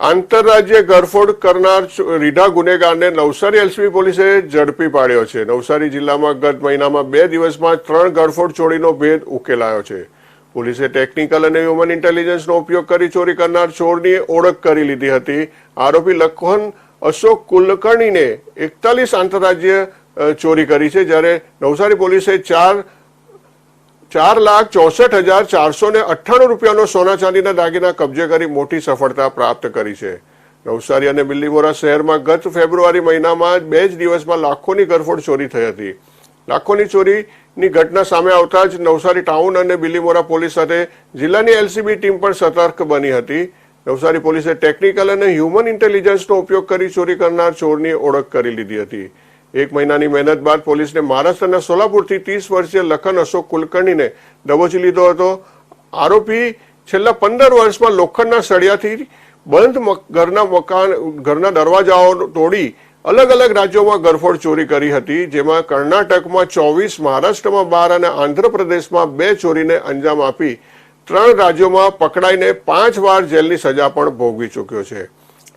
આંતરરાજ્ય ગરફોડ કરનાર રીઢા ગુનેગારને નવસારી એલસીબી પોલીસે ઝડપી પાડ્યો છે. નવસારી જિલ્લામાં ગત મહિનામાં બે દિવસમાં ત્રણ ગરફોડ ચોરીનો ભેદ ઉકેલાયો છે. પોલીસે ટેકનિકલ અને હ્યુમન ઇન્ટેલિજન્સનો ઉપયોગ કરી ચોરી કરનાર ચોરની ઓળખ કરી લીધી હતી. આરોપી લખન અશોક કુલકર્ણીને એકતાલીસ આંતરરાજ્ય ચોરી કરી છે, જ્યારે નવસારી પોલીસે ચાર ચાર લાખ ચોસઠ હજાર ચારસો ને અઠ્ઠાણું રૂપિયાનો સોના ચાંદીના દાગીના કબજે કરી મોટી સફળતા પ્રાપ્ત કરી છે. નવસારી અને બિલ્લીમોરા શહેરમાં ગત ફેબ્રુઆરી મહિનામાં બે જ દિવસમાં લાખોની ગરફોડ ચોરી થઈ હતી. લાખોની ચોરીની ઘટના સામે આવતા જ નવસારી ટાઉન અને બિલીમોરા પોલીસ સાથે જિલ્લાની એલસીબી ટીમ પણ સતર્ક બની હતી. નવસારી પોલીસે ટેકનિકલ અને હ્યુમન ઇન્ટેલિજન્સનો ઉપયોગ કરી ચોરી કરનાર ચોરની ઓળખ કરી લીધી હતી. એક મહિનાની મહેનત બાદ પોલીસને મહારાષ્ટ્રના સોલાપુરથી ત્રીસ વર્ષીય લખન અશોક કુલકર્ણીને દબોચી લીધો હતો. આરોપી છેલ્લા પંદર વર્ષમાં લોખંડના સળિયાથી બંધ ઘરના મકાન, ઘરના દરવાજાઓ તોડી અલગ અલગ રાજ્યોમાં ગરફોડ ચોરી કરી હતી, જેમાં કર્ણાટકમાં ચોવીસ, મહારાષ્ટ્રમાં બાર અને આંધ્રપ્રદેશમાં બે ચોરીને અંજામ આપી ત્રણ રાજ્યોમાં પકડાઈને પાંચ વાર જેલની સજા પણ ભોગવી ચૂક્યો છે.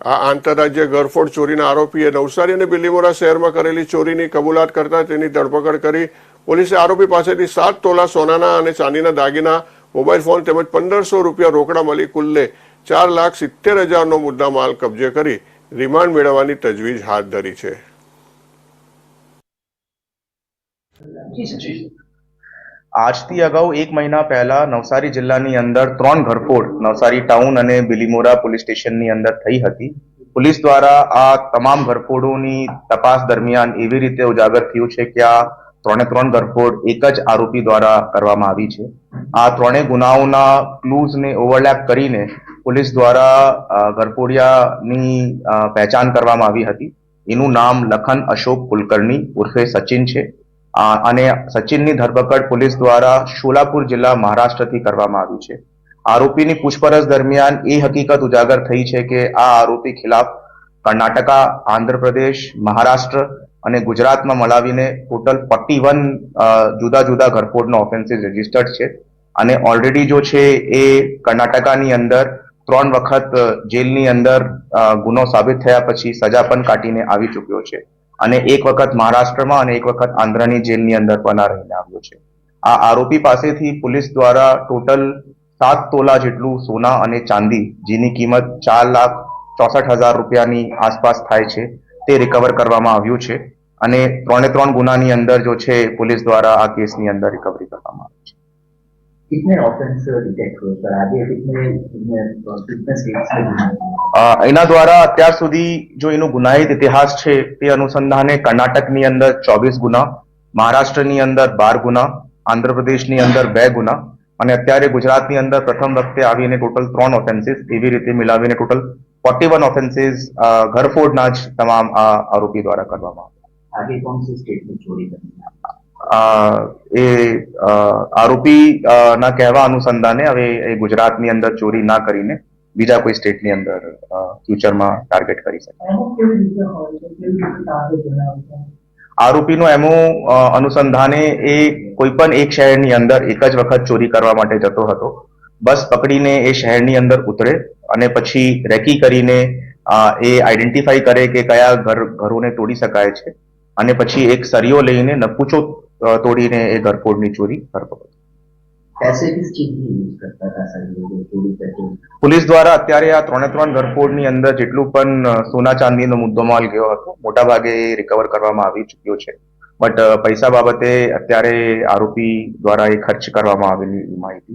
આ આંતરરાજ્ય ગરફોડ ચોરીના આરોપીએ નવસારી અને બિલીમોરા શહેરમાં કરેલી ચોરીની કબૂલાત કરતા તેની ધરપકડ કરી પોલીસે આરોપી પાસેથી સાત તોલા સોનાના અને ચાંદીના દાગીના, મોબાઈલ ફોન તેમજ પંદરસો રૂપિયા રોકડા મળી કુલ્લે ચાર લાખ સિત્તેર હજારનો મુદ્દા માલ કબજે કરી રિમાન્ડ મેળવવાની તજવીજ હાથ ધરી છે. આજથી અગાઉ એક મહિના પહેલા નવસારી જિલ્લાની અંદર ત્રણ ઘરફોડ, નવસારી ટાઉન અને બિલીમોરા પોલીસ સ્ટેશનની અંદર થઈ હતી. પોલીસ દ્વારા આ તમામ ઘરફોડોની તપાસ દરમિયાન એવી રીતે ઉજાગર થયું છે કે આ ત્રણે ત્રણ ઘરફોડ એક જ આરોપી દ્વારા કરવામાં આવી છે. આ ત્રણેય ગુનાઓના ક્લૂઝને ઓવરલેપ કરીને પોલીસ દ્વારા ઘરફોડિયાની પહેચાન કરવામાં આવી હતી. એનું નામ લખન અશોક કુલકર્ણી ઉર્ફે સચિન છે. અને સચિનની ધરપકડ પોલીસ દ્વારા શોલાપુર જિલ્લા મહારાષ્ટ્રથી કરવામાં આવી છે. આરોપીની પૂછપરછ દરમિયાન એ હકીકત ઉજાગર થઈ છે કે આ આરોપી ખિલાફ કર્ણાટકા, આંધ્રપ્રદેશ, મહારાષ્ટ્ર અને ગુજરાતમાં મળાવીને ટોટલ ફોર્ટી વન જુદા જુદા ઘરફોડનો ઓફેન્સીસ રજીસ્ટર્ડ છે. અને ઓલરેડી જો છે એ કર્ણાટકાની અંદર ત્રણ વખત જેલની અંદર ગુનો સાબિત થયા પછી સજા પણ કાઢીને આવી ચૂક્યો છે. અને એક વખત મહારાષ્ટ્રમાં અને એક વખત આંધ્રની જેલની અંદર પણ રહીને આવ્યો છે. આ આરોપી પાસેથી પોલીસ દ્વારા ટોટલ સાત તોલા જેટલું સોના અને ચાંદી, જેની કિંમત ચાર લાખ ચોસઠ હજાર રૂપિયાની આસપાસ થાય છે, તે રિકવર કરવામાં આવ્યું છે. અને ત્રણે ત્રણ ગુનાની અંદર જો છે, પોલીસ દ્વારા આ કેસની અંદર રિકવરી કરવામાં એના દ્વારા અત્યાર સુધી જો એનો ગુનાહિત ઇતિહાસ છે તે અનુસંધાને કર્ણાટકની અંદર ચોવીસ ગુના મહારાષ્ટ્રની અંદર બાર ગુના આંધ્રપ્રદેશની અંદર બે ગુના અને અત્યારે ગુજરાતની અંદર પ્રથમ વખતે આવીને ટોટલ ત્રણ ઓફેન્સીસ એવી રીતે મિલાવીને ટોટલ ફોર્ટી વન ઓફેન્સીસ ઘરફોડના જ તમામ આરોપી દ્વારા કરવામાં આવ્યા એ આરોપી ના કહેવા અનુસંધાને હવે એ ગુજરાતની અંદર ચોરી ના કરીને બીજા કોઈ સ્ટેટની અંદર ફ્યુચરમાં ટાર્ગેટ કરી શકે. આરોપીનો એમો અનુસંધાને એ કોઈ પણ એક શહેરની અંદર એક જ વખત ચોરી કરવા માટે જતો હતો. બસ પકડીને એ શહેરની અંદર ઉતરે અને પછી રેકી કરીને એ આઈડેન્ટિફાઈ કરે કે કયા ઘર ઘરોને તોડી શકાય છે. અને પછી એક સરિયો લઈને નકુચો અ, તોડીને એ ધરપોડની ચોરી ધરપકડ પોલીસ દ્વારા અત્યારે આ ત્રણે ત્રણ ધરપોડની અંદર જેટલું પણ સોના ચાંદીનો મુદ્દો માલ ગયો હતો મોટા ભાગે રિકવર કરવામાં આવી ચુક્યો છે બટ પૈસા બાબતે અત્યારે આરોપી દ્વારા એ ખર્ચ કરવામાં આવેલી માહિતી